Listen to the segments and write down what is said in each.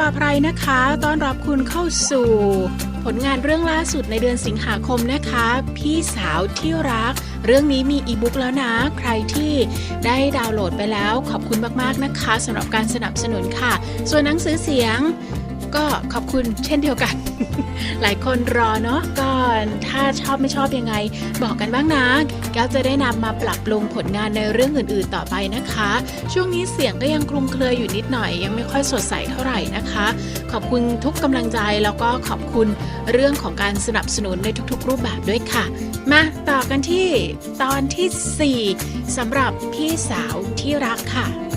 ป้าไพรนะคะต้อนรับคุณเข้าสู่ ผลงานเรื่องล่าสุดในเดือนสิงหาคมนะคะ พี่สาวที่รัก เรื่องนี้มีอีบุ๊กแล้วนะ ใครที่ได้ดาวน์โหลดไปแล้วขอบคุณมากๆนะคะสำหรับการสนับสนุนค่ะ ส่วนหนังสือเสียง ก็ขอบคุณเช่นเดียวกัน หลายคนรอเนาะก็ถ้าชอบไม่ชอบยังไง บอกกันบ้างนะแก้วจะได้นำมาปรับปรุงผลงานในเรื่องอื่นๆต่อไปนะคะ ช่วงนี้เสียงก็ยังคลุมเครืออยู่นิดหน่อย ยังไม่ค่อยสดใสเท่าไหร่นะคะ ขอบคุณทุกกำลังใจแล้วก็ขอบคุณเรื่องของการสนับสนุนในทุกๆ รูปแบบด้วยค่ะ มาต่อกันที่ตอนที่ 4สำหรับพี่สาวที่รักค่ะ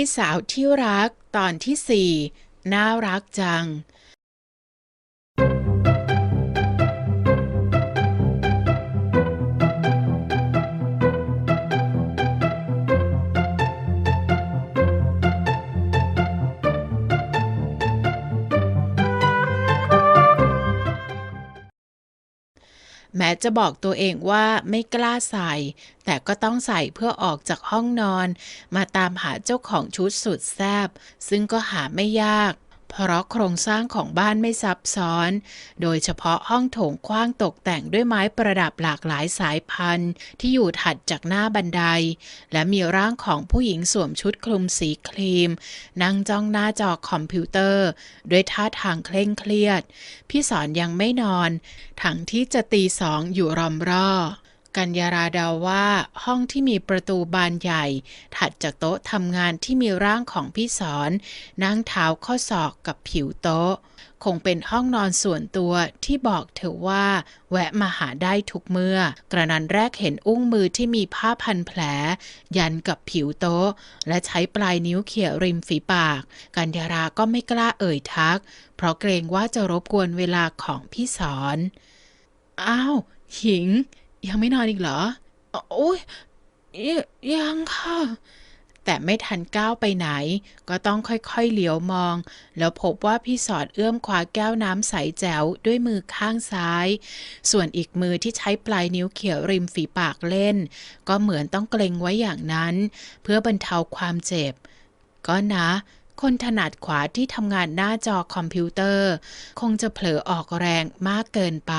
พี่สาวที่รักตอนที่สี่น่ารักจัง จะบอกตัวเองว่าไม่กล้าใส่ แต่ก็ต้องใส่เพื่อออกจากห้องนอน มาตามหาเจ้าของชุดสุดแซบซึ่งก็หาไม่ยาก เพราะโครงสร้างของบ้านไม่ซับซ้อน โดยเฉพาะห้องโถงกว้างตกแต่งด้วยไม้ประดับหลากหลายสายพันธุ์ ที่อยู่ถัดจากหน้าบันได และมีร่างของผู้หญิงสวมชุดคลุมสีครีม นั่งจ้องหน้าจอคอมพิวเตอร์ ด้วยท่าทางเคร่งเครียด พี่สอนยังไม่นอน ทั้งที่จะตีสองอยู่รอมรอ กัญญาราเดาว่าห้องที่มีประตูบานใหญ่ ถัดจากโต๊ะทำงานที่มีร่างของพี่สอนนั่งเท้าข้อศอกกับผิวโต๊ะ คงเป็นห้องนอนส่วนตัวที่บอกเธอว่า แวะมาหาได้ทุกเมื่อ กระนั้นแรกเห็นอุ้งมือที่มีผ้าพันแผล ยันกับผิวโต๊ะ และใช้ปลายนิ้วเขี่ยริมฝีปาก กัญญาราก็ไม่กล้าเอ่ยทัก เพราะเกรงว่าจะรบกวนเวลาของพี่สอน อ้าว หิง ยังไม่นอนอีกเหรอ โอ้ยยังค่ะ แต่ไม่ทันก้าวไปไหน ก็ต้องค่อยๆเหลียวมอง แล้วพบว่าพี่สอดเอื้อมคว้าแก้วน้ำใสแจ๋วด้วยมือข้างซ้าย ส่วนอีกมือที่ใช้ปลายนิ้วเขี่ยริมฝีปากเล่น ก็เหมือนต้องเกรงไว้อย่างนั้น เพื่อบรรเทาความเจ็บ ก็นะคนถนัดขวาที่ทำงานหน้าจอคอมพิวเตอร์ คงจะเผลอออกแรงมากเกินไป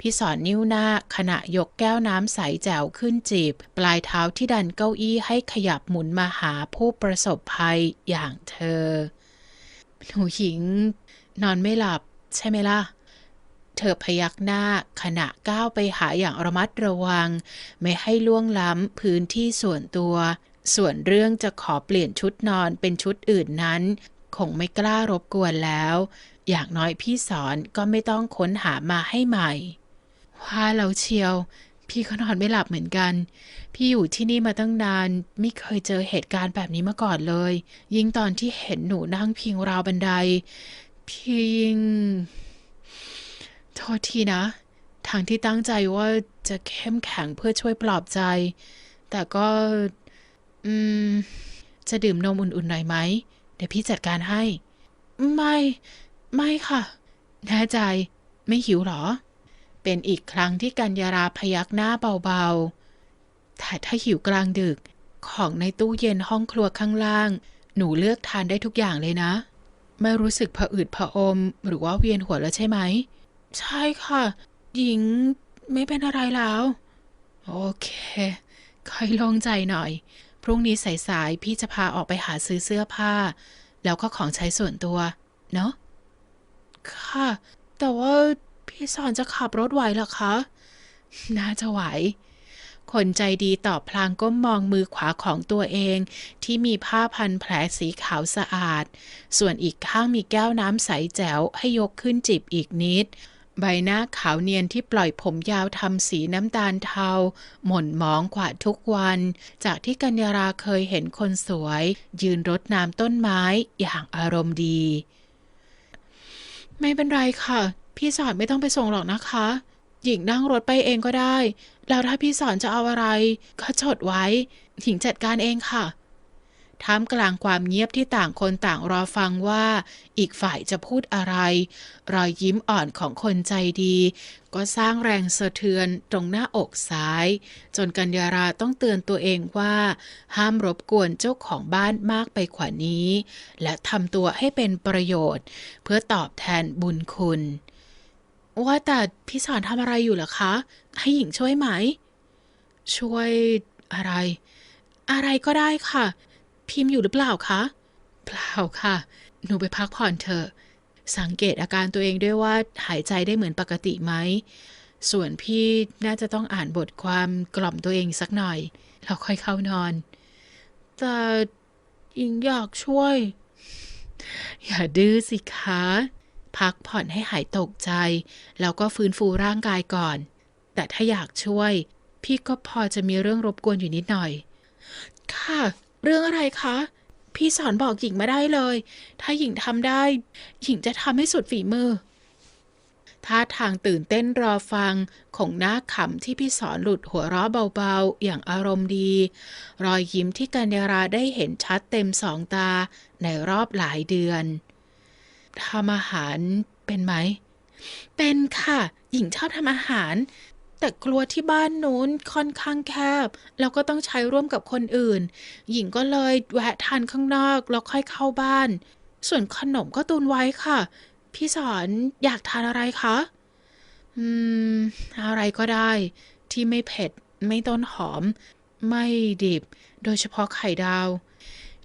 พี่สอนนิ้วหน้าขณะยกแก้วน้ำใสแจ๋วขึ้นจีบ ปลายเท้าที่ดันเก้าอี้ให้ขยับหมุนมาหาผู้ประสบภัยอย่างเธอ หนูหญิง นอนไม่หลับ ใช่ไหมล่ะ เธอพยักหน้าขณะก้าวไปหาอย่างระมัดระวัง ไม่ให้ล่วงล้ำพื้นที่ส่วนตัว ส่วนเรื่องจะขอเปลี่ยนชุดนอนเป็นชุดอื่นนั้น คงไม่กล้ารบกวนแล้ว อย่างน้อยพี่สอนก็ไม่ต้องค้นหามาให้ใหม่ ว่าเราเชียว พี่ก็นอนไม่หลับเหมือนกัน พี่อยู่ที่นี่มาตั้งนาน ไม่เคยเจอเหตุการณ์แบบนี้มาก่อนเลย ยิ่งตอนที่เห็นหนูนั่งพิงราวบันได พี่ยิ่งโทษทีนะทางที่ตั้งใจว่าจะเข้มแข็งเพื่อช่วยปลอบใจ แต่ก็ อืม จะดื่มนมอุ่นๆหน่อยไหม เดี๋ยวพี่จัดการให้ ไม่ ไม่ค่ะ แน่ใจ ไม่หิวหรอ เป็นอีกครั้งที่กัญญาราพยักหน้าเบาๆ แต่ถ้าหิวกลางดึก ของในตู้เย็นห้องครัวข้างล่าง หนูเลือกทานได้ทุกอย่างเลยนะ ไม่รู้สึกผะอืดผะอม หรือว่าเวียนหัวแล้วใช่ไหม ใช่ค่ะ หญิงไม่เป็นอะไรแล้ว โอเค ค่อยโล่งใจหน่อย พรุ่งนี้สายๆ พี่จะพาออกไปหาซื้อเสื้อผ้า แล้วก็ของใช้ส่วนตัว เนาะค่ะ แต่ว่า พี่สอนจะขับรถไหวเหรอคะ น่าจะไหว คนใจดีตอบพลางก้มมองมือขวาของตัวเอง ที่มีผ้าพันแผลสีขาวสะอาด ส่วนอีกข้างมีแก้วน้ำใสแจ๋วให้ยกขึ้นจิบอีกนิดใบหน้าขาวเนียนที่ปล่อยผมยาวทำสีน้ำตาลเทา หม่นมองกว่าทุกวัน จากที่กัญญาราเคยเห็นคนสวย ยืนรดน้ำต้นไม้อย่างอารมณ์ดี ไม่เป็นไรค่ะ พี่สอนไม่ต้องไปส่งหรอกนะคะ หญิงนั่งรถไปเองก็ได้ แล้วถ้าพี่สอนจะเอาอะไร ก็จดไว้ หญิงจัดการเองค่ะท่ามกลางความเงียบที่ต่างคนต่างรอฟังว่า อีกฝ่ายจะพูดอะไร รอยยิ้มอ่อนของคนใจดี ก็สร้างแรงสะเทือนตรงหน้าอกซ้าย จนกัญญาราต้องเตือนตัวเองว่า ห้ามรบกวนเจ้าของบ้านมากไปกว่านี้ และทำตัวให้เป็นประโยชน์ เพื่อตอบแทนบุญคุณ ว่าแต่พี่สอนทำอะไรอยู่เหรอคะ ให้หญิงช่วยไหม ช่วยอะไร อะไรก็ได้ค่ะ พิมพ์อยู่หรือเปล่าคะ เปล่าค่ะ หนูไปพักผ่อนเถอะ สังเกตอาการตัวเองด้วยว่าหายใจได้เหมือนปกติไหม ส่วนพี่น่าจะต้องอ่านบทความกล่อมตัวเองสักหน่อยแล้วค่อยเข้านอน แต่หญิงอยากช่วย อย่าดื้อสิคะ พักผ่อนให้หายตกใจ แล้วก็ฟื้นฟูร่างกายก่อน แต่ถ้าอยากช่วย พี่ก็พอจะมีเรื่องรบกวนอยู่นิดหน่อย ค่ะ เรื่องอะไรคะ พี่สอนบอกหญิงมาได้เลย ถ้าหญิงทำได้ หญิงจะทำให้สุดฝีมือท่าทางตื่นเต้นรอฟังของหน้าขำที่พี่สอนหลุดหัวเราะเบาๆ อย่างอารมณ์ดี รอยยิ้มที่กัญญาราได้เห็นชัดเต็มสองตาในรอบหลายเดือน ทำอาหารเป็นไหม เป็นค่ะ หญิงชอบทำอาหาร แต่กลัวที่บ้านนู้นค่อนข้างแคบ แล้วก็ต้องใช้ร่วมกับคนอื่น หญิงก็เลยแวะทานข้างนอกแล้วค่อยเข้าบ้าน ส่วนขนมก็ตุนไว้ค่ะ พี่สอนอยากทานอะไรคะ อืม อะไรก็ได้ ที่ไม่เผ็ด ไม่ต้นหอม ไม่ดิบ โดยเฉพาะไข่ดาว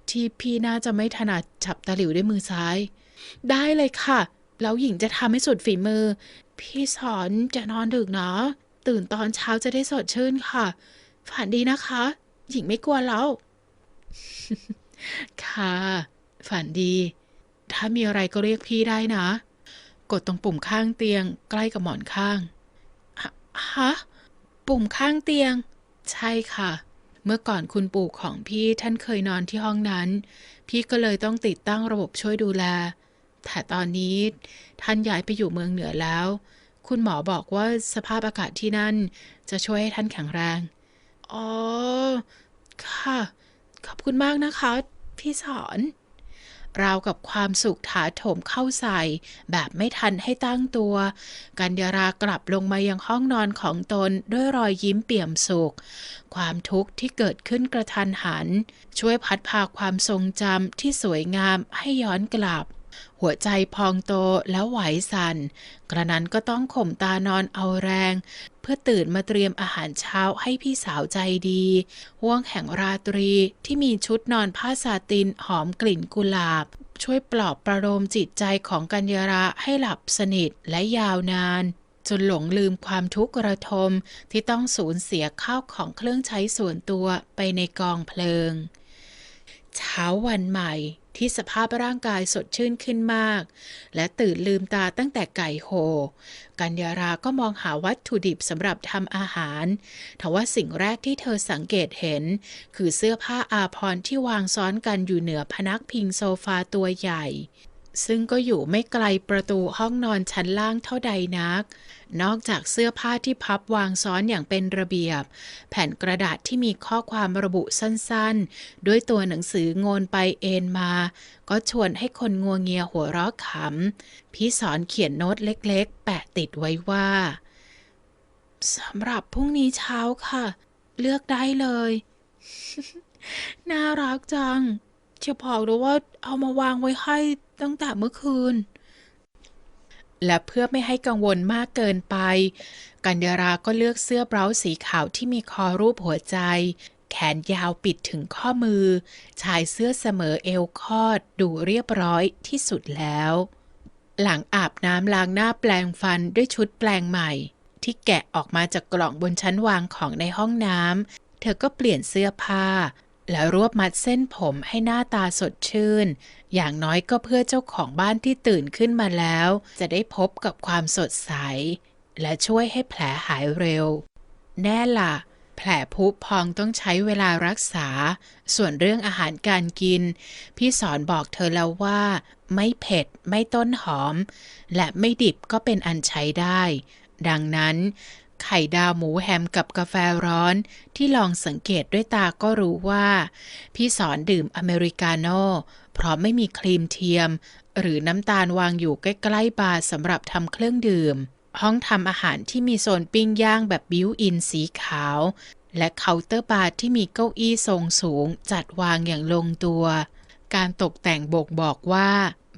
ที่พี่น่าจะไม่ถนัดจับตะหลิวด้วยมือซ้าย ได้เลยค่ะ แล้วหญิงจะทำให้สุดฝีมือ พี่สอนจะนอนดึกเนาะตื่นตอนเช้าจะได้สดชื่นค่ะ ฝันดีนะคะ หญิงไม่กลัวแล้ว ค่ะ ฝันดี ถ้ามีอะไรก็เรียกพี่ได้นะ กดตรงปุ่มข้างเตียง ใกล้กับหมอนข้าง ฮะ ปุ่มข้างเตียง ใช่ค่ะ เมื่อก่อนคุณปู่ของพี่ท่านเคยนอนที่ห้องนั้น พี่ก็เลยต้องติดตั้งระบบช่วยดูแล แต่ตอนนี้ท่านย้ายไปอยู่เมืองเหนือแล้ว คุณหมอบอกว่าสภาพอากาศที่นั่น จะช่วยให้ท่านแข็งแรง อ๋อ ค่ะ ขอบคุณมากนะคะ พี่สอน ราวกับความสุขถาโถมเข้าใส่ แบบไม่ทันให้ตั้งตัว กัญญารากลับลงมายังห้องนอนของตนด้วยรอยยิ้มเปี่ยมสุข ความทุกข์ที่เกิดขึ้นกระทันหัน ช่วยพัดพาความทรงจำที่สวยงามให้ย้อนกลับ หัวใจพองโตแล้วไหวสัน่น กระนั้นก็ต้องข่มตานอนเอาแรง เพื่อตื่นมาเตรียมอาหารเช้าให้พี่สาวใจดี ห่วงแห่งราตรีที่มีชุดนอนผ้าซาตินหอมกลิ่นกุหลาบ ช่วยปลอบประโลมจิตใจของกัญญาราให้หลับสนิทและยาวนานจนหลงลืมความทุกข์ระทมที่ต้องสูญเสียข้าวของเครื่องใช้ส่วนตัวไปในกองเพลิง เช้าวันใหม่ ที่สภาพร่างกายสดชื่นขึ้นมาก และตื่นลืมตาตั้งแต่ไก่โห กัญญาราก็มองหาวัตถุดิบสำหรับทำอาหาร ทว่าสิ่งแรกที่เธอสังเกตเห็น คือเสื้อผ้าอาภรที่วางซ้อนกันอยู่เหนือพนักพิงโซฟาตัวใหญ่ ซึ่งก็อยู่ไม่ไกลประตูห้องนอนชั้นล่างเท่าใดนัก นอกจากเสื้อผ้าที่พับวางซ้อนอย่างเป็นระเบียบ แผ่นกระดาษที่มีข้อความระบุสั้นๆ ด้วยตัวหนังสือโงนไปเอ็นมา ก็ชวนให้คนงัวเงียหัวเราะขำ พี่สอนเขียนโน้ตเล็กๆ แปะติดไว้ว่าสำหรับพรุ่งนี้เช้าค่ะ เลือกได้เลย น่ารักจังจะบอกเลยว่าเอามาวางไว้ให้ตั้งแต่เมื่อคืน และเพื่อไม่ให้กังวลมากเกินไป กัญญาราก็เลือกเสื้อเบราสีขาวที่มีคอรูปหัวใจ แขนยาวปิดถึงข้อมือ ชายเสื้อเสมอเอวคอด ดูเรียบร้อยที่สุดแล้ว หลังอาบน้ำล้างหน้าแปลงฟันด้วยชุดแปลงใหม่ ที่แกะออกมาจากกล่องบนชั้นวางของในห้องน้ำเธอก็เปลี่ยนเสื้อผ้า แล้วรวบมัดเส้นผมให้หน้าตาสดชื่น อย่างน้อยก็เพื่อเจ้าของบ้านที่ตื่นขึ้นมาแล้ว จะได้พบกับความสดใส และช่วยให้แผลหายเร็ว แน่ล่ะ แผลพุพองต้องใช้เวลารักษา ส่วนเรื่องอาหารการกิน พี่สอนบอกเธอแล้วว่า ไม่เผ็ด ไม่ต้นหอม และไม่ดิบก็เป็นอันใช้ได้ ดังนั้น ไข่ดาวหมูแฮมกับกาแฟร้อนที่ลองสังเกตด้วยตาก็รู้ว่า พี่สอนดื่มอเมริกาโน่เพราะไม่มีครีมเทียม หรือน้ำตาลวางอยู่ใกล้ๆบาร์สำหรับทำเครื่องดื่ม ห้องทำอาหารที่มีโซนปิ้งย่างแบบบิวอินสีขาว และเคาน์เตอร์บาร์ที่มีเก้าอี้ทรงสูง จัดวางอย่างลงตัว การตกแต่งบ่งบอกว่า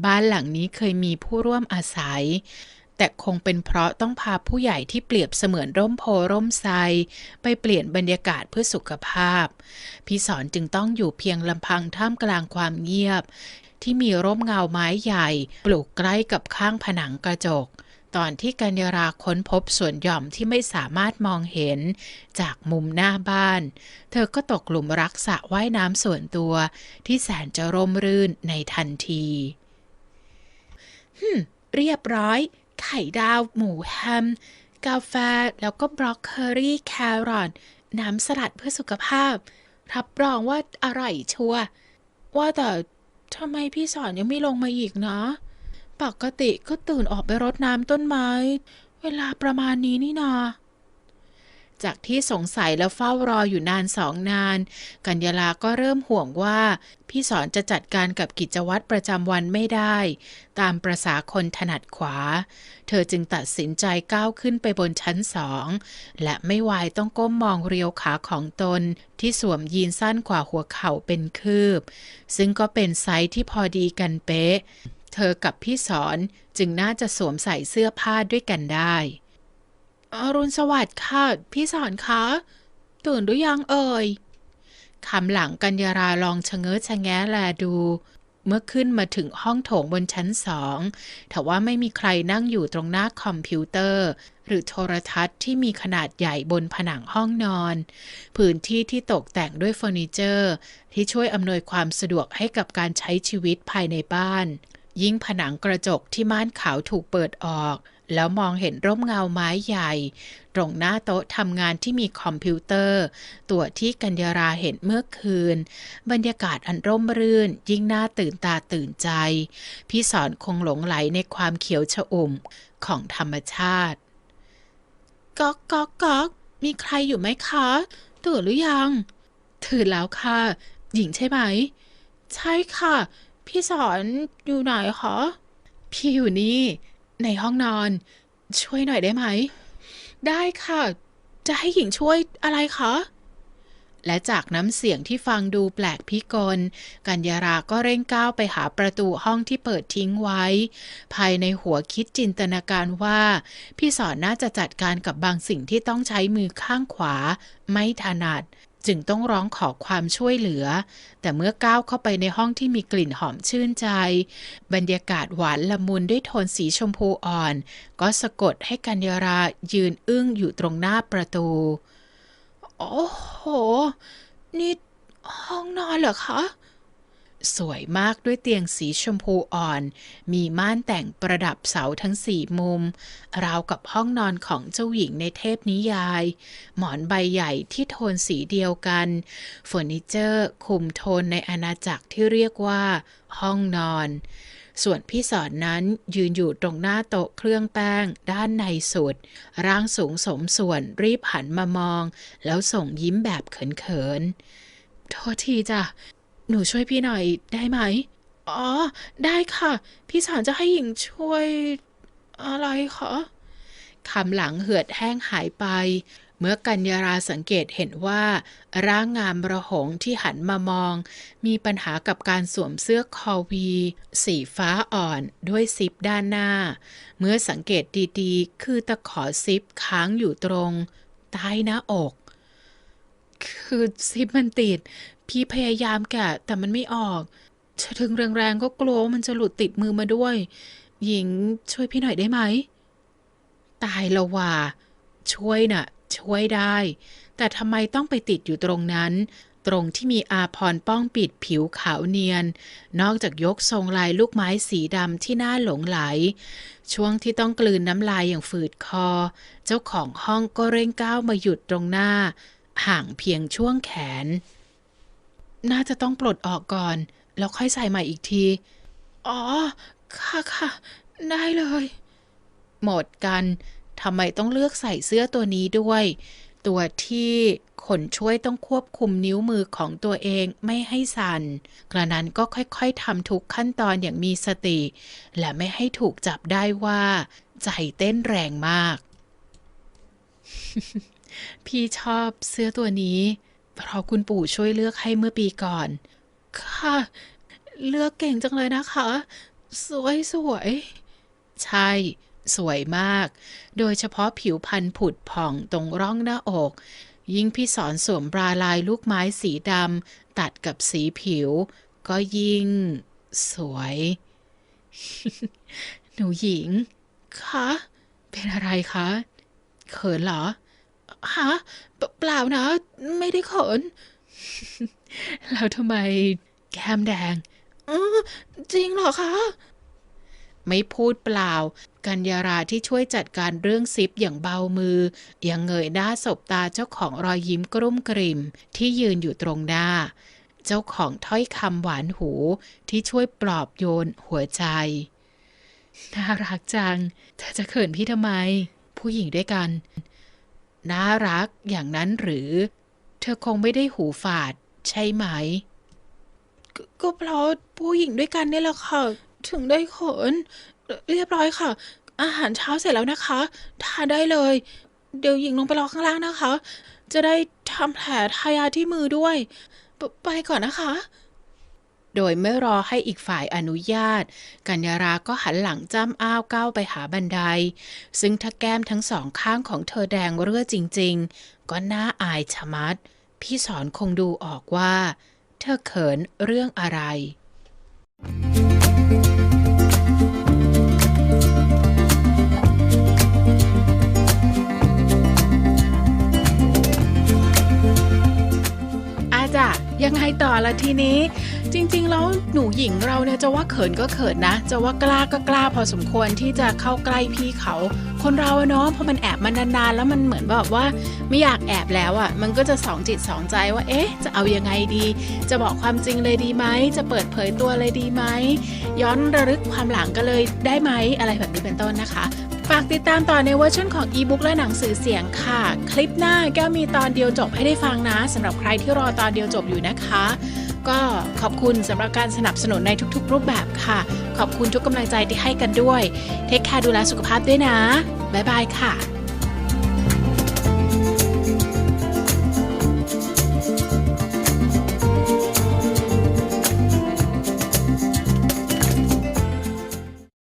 บ้านหลังนี้เคยมีผู้ร่วมอาศัย แต่คงเป็นเพราะต้องพาผู้ใหญ่ที่เปรียบเสมือนร่มโพร่มไทรไปเปลี่ยนบรรยากาศเพื่อสุขภาพ พี่สอนจึงต้องอยู่เพียงลำพังท่ามกลางความเงียบ ที่มีร่มเงาไม้ใหญ่ ปลูกใกล้กับข้างผนังกระจก ตอนที่กัญญาราค้นพบส่วนหย่อมที่ไม่สามารถมองเห็น จากมุมหน้าบ้าน เธอก็ตกหลุมรักสระว่ายน้ำส่วนตัวที่แสนจะร่มรื่นในทันทีฮึเรียบร้อย ไข่ดาว หมูแฮม กาแฟ แล้วก็บรอกโคลีแครอทน้ำสลัดเพื่อสุขภาพ รับรองว่าอร่อยชัวว่าแต่ทำไมพี่สอนยังไม่ลงมาอีกเนาะปกติก็ตื่นออกไปรดน้ำต้นไม้ เวลาประมาณนี้นี่นา จากที่สงสัยแล้วเฝ้ารออยู่นานสองนาน กัญญาลาก็เริ่มห่วงว่า พี่สอนจะจัดการกับกิจวัตรประจำวันไม่ได้ ตามประษาคนถนัดขวา เธอจึงตัดสินใจก้าวขึ้นไปบนชั้นสอง และไม่วายต้องก้มมองเรียวขาของตน ที่สวมยีนสั้นกว่าหัวเข่าเป็นคืบ ซึ่งก็เป็นไซส์ที่พอดีกันเป๊ะ เธอกับพี่สอนจึงน่าจะสวมใส่เสื้อผ้าด้วยกันได้ อรุณสวัสดิ์ค่ะ พี่สอนคะ ตื่นหรือยังเอ่ยคำหลังกัญญาราลองชะเง้อชะแงะแลดู เมื่อขึ้นมาถึงห้องโถงบนชั้นสองแต่ว่าไม่มีใครนั่งอยู่ตรงหน้าคอมพิวเตอร์ หรือโทรทัศน์ที่มีขนาดใหญ่บนผนังห้องนอน พื้นที่ที่ตกแต่งด้วยเฟอร์นิเจอร์ ที่ช่วยอำนวยความสะดวกให้กับการใช้ชีวิตภายในบ้าน ยิ่งผนังกระจกที่ม่านขาวถูกเปิดออก แล้วมองเห็นร่มเงาไม้ใหญ่ ตรงหน้าโต๊ะทำงานที่มีคอมพิวเตอร์ ตัวที่กัญญาราเห็นเมื่อคืน บรรยากาศอันร่มรื่น ยิ่งน่าตื่นตาตื่นใจ พี่สอนคงหลงไหลในความเขียวชอุ่มของธรรมชาติก๊อกก๊อกก๊อกมีใครอยู่ไหมคะ ตื่นหรือยัง ตื่นแล้วค่ะ หญิงใช่ไหม ใช่ค่ะ พี่สอนอยู่ไหนคะ พี่อยู่นี่ ในห้องนอน ช่วยหน่อยได้ไหม ได้ค่ะ จะให้หญิงช่วยอะไรคะ และจากน้ำเสียงที่ฟังดูแปลกพิกล กัญญาราก็เร่งก้าวไปหาประตูห้องที่เปิดทิ้งไว้ ภายในหัวคิดจินตนาการว่า พี่สอนน่าจะจัดการกับบางสิ่งที่ต้องใช้มือข้างขวา ไม่ถนัด จึงต้องร้องขอความช่วยเหลือ แต่เมื่อก้าวเข้าไปในห้องที่มีกลิ่นหอมชื่นใจ บรรยากาศหวานละมุนด้วยโทนสีชมพูอ่อน ก็สะกดให้กัญญารายืนอึ้งอยู่ตรงหน้าประตู โอ้โห นี่ห้องนอนเหรอคะ สวยมากด้วยเตียงสีชมพูอ่อน มีม่านแต่งประดับเสาทั้งสี่มุม ราวกับห้องนอนของเจ้าหญิงในเทพนิยาย หมอนใบใหญ่ที่โทนสีเดียวกันเฟอร์นิเจอร์คุมโทนในอาณาจักรที่เรียกว่า ห้องนอน ส่วนพี่สอนนั้นยืนอยู่ตรงหน้าโต๊ะเครื่องแป้งด้านในสุด ร่างสูงสมส่วนรีบหันมามอง แล้วส่งยิ้มแบบเขินๆโทษทีจ้ะ หนูช่วยพี่หน่อยได้ไหม อ๋อ ได้ค่ะ พี่สอนจะให้หญิงช่วย อะไรคะคำหลังเหือดแห้งหายไป เมื่อกัญญาราสังเกตเห็นว่า ร่างงามระหงที่หันมามอง มีปัญหากับการสวมเสื้อคอวี สีฟ้าอ่อนด้วยซิปด้านหน้า เมื่อสังเกตดีๆ คือตะขอซิปค้างอยู่ตรง ใต้หน้าอก คือซิปมันติด พี่พยายามแกะแต่มันไม่ออกถึงแรงๆก็กลัวว่ามันจะหลุดติดมือมาด้วย หญิงช่วยพี่หน่อยได้ไหม ตายละว่า ช่วยน่ะ ช่วยได้ แต่ทำไมต้องไปติดอยู่ตรงนั้น ตรงที่มีอาพรป้องปิดผิวขาวเนียน นอกจากยกทรงลายลูกไม้สีดำที่น่าหลงไหล ช่วงที่ต้องกลืนน้ำลายอย่างฝืดคอ เจ้าของห้องก็เร่งก้าวมาหยุดตรงหน้า ห่างเพียงช่วงแขน น่าจะต้องปลดออกก่อน แล้วค่อยใส่ใหม่อีกที อ๋อ ค่ะค่ะ ได้เลย หมดกันทำไมต้องเลือกใส่เสื้อตัวนี้ด้วย ตัวที่ขนช่วยต้องควบคุมนิ้วมือของตัวเองไม่ให้สั่น กระนั้นก็ค่อยๆทำทุกขั้นตอนอย่างมีสติ และไม่ให้ถูกจับได้ว่า ใจเต้นแรงมาก พี่ชอบเสื้อตัวนี้ เพราะคุณปู่ช่วยเลือกให้เมื่อปีก่อน ค่ะ เลือกเก่งจังเลยนะคะ สวยสวย ใช่ สวยมาก โดยเฉพาะผิวพรรณผุดผ่องตรงร่องหน้าอก ยิ่งพี่สอนสวมบราลายลูกไม้สีดำตัดกับสีผิว ก็ยิ่ง สวย หนูหญิงคะเป็นอะไรคะ เขินเหรอ ฮะเปเปล่านะ ไม่ได้เขิน แล้วทำไมแก้มแดงอื้อจริงเหรอคะ ไม่พูดเปล่า กัญญาราที่ช่วยจัดการเรื่องซิปอย่างเบามือ ยังเงยหน้าสบตาเจ้าของรอยยิ้มกรุ่มกริ่ม ที่ยืนอยู่ตรงหน้า เจ้าของถ้อยคำหวานหูที่ช่วยปลอบโยนหัวใจ น่ารักจัง เธอจะเขินพี่ทำไม ผู้หญิงด้วยกัน น่ารักอย่างนั้นหรือ เธอคงไม่ได้หูฝาด ใช่ไหมก็ก็เพราะผู้หญิงด้วยกันนี่แหละค่ะ ถึงได้ขน เรียบร้อยค่ะ อาหารเช้าเสร็จแล้วนะคะทานได้เลย เดี๋ยวหญิงลงไปรอข้างล่างนะคะ จะได้ทำแผลทายาที่มือด้วย ไปก่อนนะคะ โดยไม่รอให้อีกฝ่ายอนุญาต กัญญาราก็หันหลังจ้ำอ้าวก้าวไปหาบันได ซึ่งถ้าแก้มทั้งสองข้างของเธอแดงเรื่อจริง ๆ ก็น่าอายชะมัด พี่สอนคงดูออกว่า เธอเขินเรื่องอะไร ยังไงต่อละทีนี้ จริงๆแล้วหนูหญิงเราเนี่ยจะว่าเขินก็เขินนะ จะว่ากล้าก็กล้าพอสมควรที่จะเข้าใกล้พี่เขา คนเราเนาะพอมันแอบมานานๆแล้วมันเหมือนแบบว่าไม่อยากแอบแล้วอะ่ะ มันก็จะสองจิตสองใจว่าเอ๊ะ จะเอายังไงดี จะบอกความจริงเลยดีไหมจะเปิดเผยตัวเลยดีไหมย้อนระลึกความหลังกันเลยได้ไหมอะไรแบบนี้เป็นต้นนะคะ ฝากติดตามต่อในเวอร์ชันของอีบุ๊กและหนังสือเสียงค่ะ คลิปหน้าแก้วมีตอนเดียวจบให้ได้ฟังนะสำหรับใครที่รอตอนเดียวจบอยู่นะคะ ก็ขอบคุณสำหรับการสนับสนุนในทุกๆ รูปแบบค่ะ ขอบคุณทุกกำลังใจที่ให้กันด้วย เทคแคร์ดูแลสุขภาพด้วยนะ บ๊ายบายค่ะ